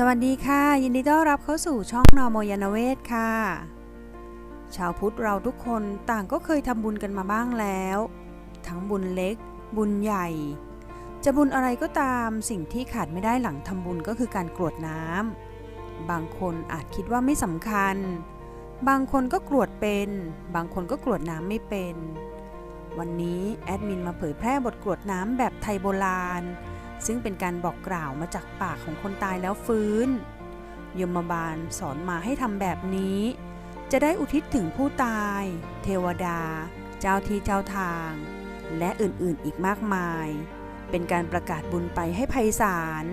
สวัสดีค่ะ ยินดีต้อนรับเข้าสู่ช่องนอมยานเวศค่ะ ชาวพุทธเราทุกคนต่างก็เคยทำบุญกันมาบ้างแล้ว ทั้งบุญเล็ก บุญใหญ่ จะบุญอะไรก็ตามสิ่งที่ขาดไม่ได้หลังทำบุญก็คือการกรวดน้ำบางคนอาจคิดว่าไม่สำคัญ บางคนก็กรวดเป็น บางคนก็กรวดน้ำไม่เป็น วันนี้แอดมินมาเผยแพร่บทกรวดน้ำแบบไทยโบราณ ซึ่งเป็นการบอกกล่าวมาจากปากของคนตายแล้วฟื้น ยมบาลสอนมาให้ทำแบบนี้ จะได้อุทิศถึงผู้ตาย เทวดา เจ้าที่เจ้าทาง และอื่นๆอีกมากมาย เป็นการประกาศบุญไปให้ไพศาล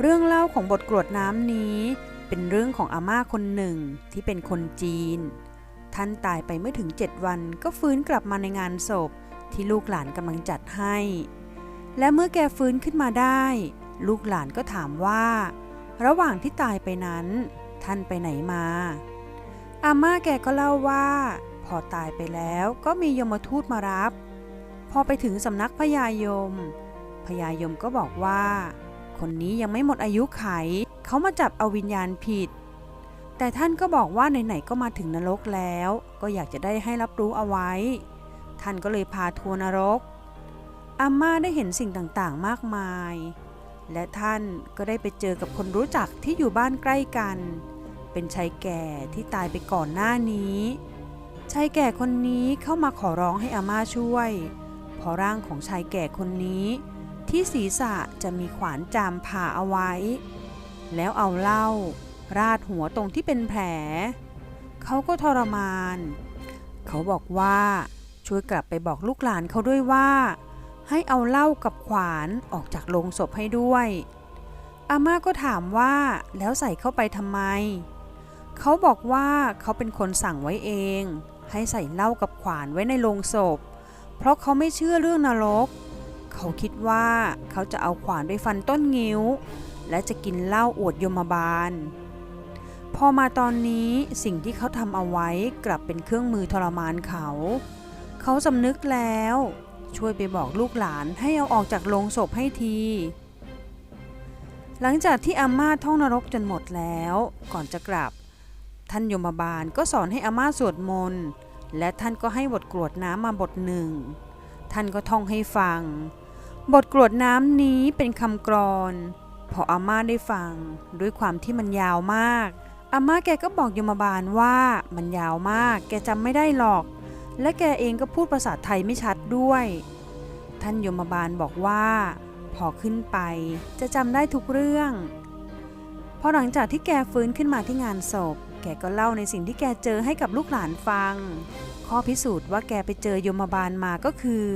เรื่องเล่าของบทกรวดน้ำนี้เป็นเรื่องของอาม่าคนหนึ่งที่เป็นคนจีน ท่านตายไปไม่ถึง 7 วันก็ฟื้นกลับมาในงานศพที่ลูกหลานกำลังจัดให้ และเมื่อแกฟื้นขึ้นมาได้ ลูกหลานก็ถามว่า ระหว่างที่ตายไปนั้น ท่านไปไหนมา อาม่าแกก็เล่าว่า พอตายไปแล้วก็มียมทูตมารับ พอไปถึงสำนักพญายม พญายมก็บอกว่า คนนี้ยังไม่หมดอายุไข เขามาจับเอาวิญญาณผิด แต่ท่านก็บอกว่าไหนๆก็มาถึงนรกแล้ว ก็อยากจะได้ให้รับรู้เอาไว้ ท่านก็เลยพาทัวร์นรก อาม่าได้เห็นสิ่งต่างๆ มากมาย และท่านก็ได้ไปเจอกับคนรู้จักที่อยู่บ้านใกล้กัน เป็นชายแก่ที่ตายไปก่อนหน้านี้ ชายแก่คนนี้เข้ามาขอร้องให้อาม่าช่วย เพราะร่างของชายแก่คนนี้ ที่ศีรษะจะมีขวานจามผ่าเอาไว้ แล้วเอาเหล้าราดหัวตรงที่เป็นแผล เขาก็ทรมาน เขาบอกว่าช่วยกลับไปบอกลูกหลานเขาด้วยว่า ให้เอาเหล้ากับขวานออกจากโลงศพให้ด้วย อาม่าก็ถามว่าแล้วใส่เข้าไปทำไม เขาบอกว่าเขาเป็นคนสั่งไว้เอง ให้ใส่เหล้ากับขวานไว้ในโลงศพ เพราะเขาไม่เชื่อเรื่องนรก เขาคิดว่าเขาจะเอาขวานไปฟันต้นงิ้ว และจะกินเหล้าอวดยมบาล พอมาตอนนี้สิ่งที่เขาทำเอาไว้กลับเป็นเครื่องมือทรมานเขา เขาสำนึกแล้ว ช่วยไปบอกลูกหลานให้เอาออกจากโลงศพให้ที หลังจากที่อาม่าท่องนรกจนหมดแล้ว ก่อนจะกลับ ท่านยมบาลก็สอนให้อาม่าสวดมนต์และท่านก็ให้บทกรวดน้ำมาบทหนึ่ง ท่านก็ท่องให้ฟัง บทกรวดน้ำนี้เป็นคำกรอนพออาม่าได้ฟัง ด้วยความที่มันยาวมากอาม่าแกก็บอกยมบาลว่ามันยาวมาก แกจำไม่ได้หรอก และแกเองก็พูดภาษาไทยไม่ชัดด้วย ท่านยมบาลบอกว่า พอขึ้นไปจะจำได้ทุกเรื่อง พอหลังจากที่แกฟื้นขึ้นมาที่งานศพ แกก็เล่าในสิ่งที่แกเจอให้กับลูกหลานฟัง ข้อพิสูจน์ว่าแกไปเจอยมบาลมาก็คือ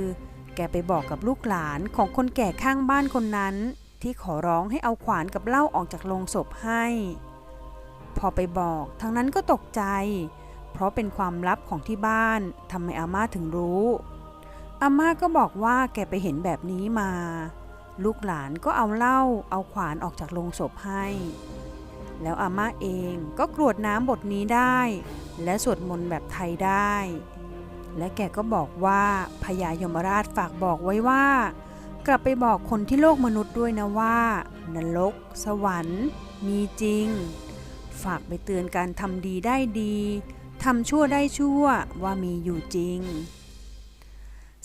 แกไปบอกกับลูกหลานของคนแก่ข้างบ้านคนนั้น ที่ขอร้องให้เอาขวานกับเหล้าออกจากโลงศพให้ พอไปบอกทั้งนั้นก็ตกใจ เพราะเป็นความลับของที่บ้านทำไมอาม่าถึงรู้อาม่าก็บอกว่าแกไปเห็นแบบนี้มา ลูกหลานก็เอาเหล้าเอาขวานออกจากโลงศพให้ แล้วอาม่าเองก็กรวดน้ำบทนี้ได้ และสวดมนต์แบบไทยได้ และแกก็บอกว่าพญายมราชฝากบอกไว้ว่า กลับไปบอกคนที่โลกมนุษย์ด้วยนะว่า นรก สวรรค์ มีจริง ฝากไปเตือนการทำดีได้ดี ทำชั่วได้ชั่วว่ามีอยู่จริง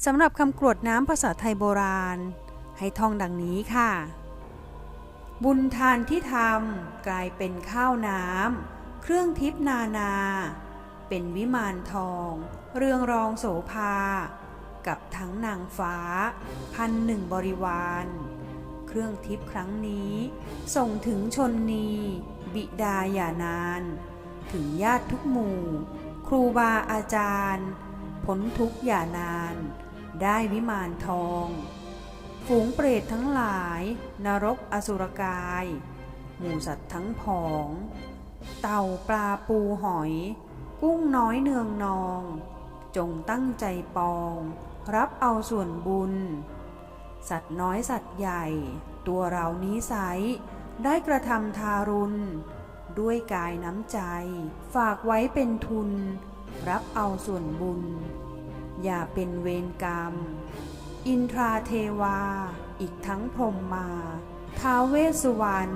สำหรับคำกรวดน้ำภาษาไทยโบราณ ให้ท่องดังนี้ค่ะ บุญทานที่ทำกลายเป็นข้าวน้ำเครื่องทิพนานา เป็นวิมานทอง เรืองรองโสภา กับทั้งนางฟ้า พันหนึ่งบริวาร เครื่องทิพครั้งนี้ ส่งถึงชนนี บิดาอย่านาน ถึงญาติทุกหมู่ ครูบาอาจารย์พ้นทุกอย่านาน ได้วิมานทอง ฝูงเปรตทั้งหลาย นรกอสุรกาย หมูสัตว์ทั้งผอง เต่าปลาปูหอย กุ้งน้อยเนืองนอง จงตั้งใจปอง รับเอาส่วนบุญ สัตว์น้อยสัตว์ใหญ่ ตัวเรานี้ไซได้กระทำทารุณ ด้วยกายน้ำใจ ฝากไว้เป็นทุน รับเอาส่วนบุญ อย่าเป็นเวรกรรม อินทราเทวา อีกทั้งพรมมา ท้าเวสุวรรณ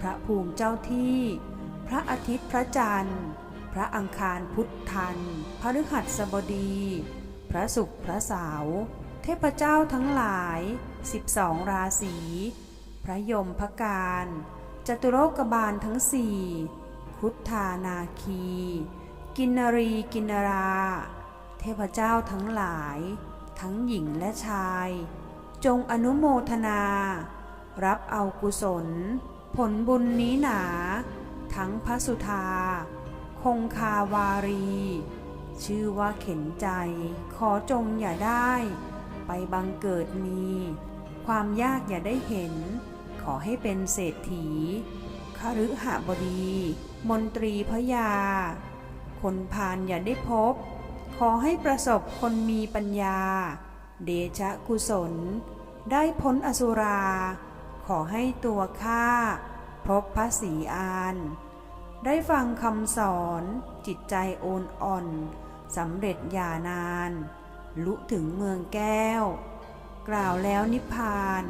พระภูมิเจ้าที่ พระอาทิตย์พระจันทร์ พระอังคารพุทธัน พฤหัสบดี พระศุกร์พระเสาร์เทพเจ้าทั้งหลาย 12 ราศี พระยมพการ จตุโลกบาลทั้งสี่พุทธานาคี กินนรีกินนรา เทพเจ้าทั้งหลาย ทั้งหญิงและชาย จงอนุโมทนา รับเอากุศล ผลบุญนี้หนา ทั้งพระสุธา คงคาวารี ชื่อว่าเข็นใจ ขอจงอย่าได้ ไปบังเกิดมี ความยากอย่าได้เห็น อให้เป็นเศรษฐีคฤหบดี มนตรีพยา คนพาลอย่าได้พบ ขอให้ประสบคนมีปัญญา เดชะกุศล ได้พ้นอสุรา ขอให้ตัวข้าพบพระศรีอาน ได้ฟังคำสอนจิตใจโอนอ่อนสำเร็จอย่านาน ลุถึงเมืองแก้ว กล่าวแล้วนิพพาน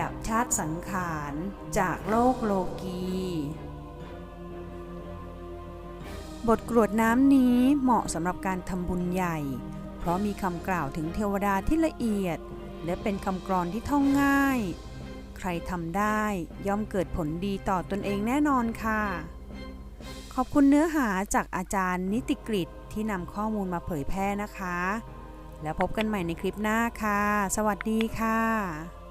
ดับชาติสังขารจากโลกโลกี บทกรวดน้ำนี้เหมาะสำหรับการทำบุญใหญ่ เพราะมีคำกล่าวถึงเทวดาที่ละเอียด และเป็นคำกรอนที่ท่องง่าย ใครทำได้ย่อมเกิดผลดีต่อตนเองแน่นอนค่ะ ขอบคุณเนื้อหาจากอาจารย์นิติกฤตที่นำข้อมูลมาเผยแพร่นะคะ แล้วพบกันใหม่ในคลิปหน้าค่ะ สวัสดีค่ะ